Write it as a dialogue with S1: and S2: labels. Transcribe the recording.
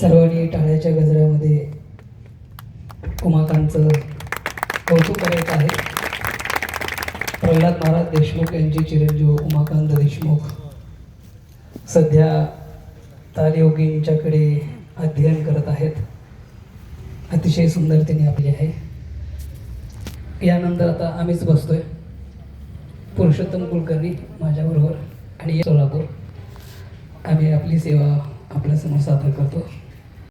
S1: सर्वांनी टाळ्याच्या गजरामध्ये उमाकांचं कौतुक करायचं आहे. प्रल्हाद महाराज देशमुख यांचे चिरंजीव उमाकांत देशमुख सध्या तालयोगींच्याकडे अध्ययन करत आहेत. अतिशय सुंदर त्यांनी आपली आहे. यानंतर आता आम्हीच बसतोय. पुरुषोत्तम कुलकर्णी माझ्याबरोबर आणि सोलापूर. आम्ही आपली सेवा आपल्यासमोर सादर करतो.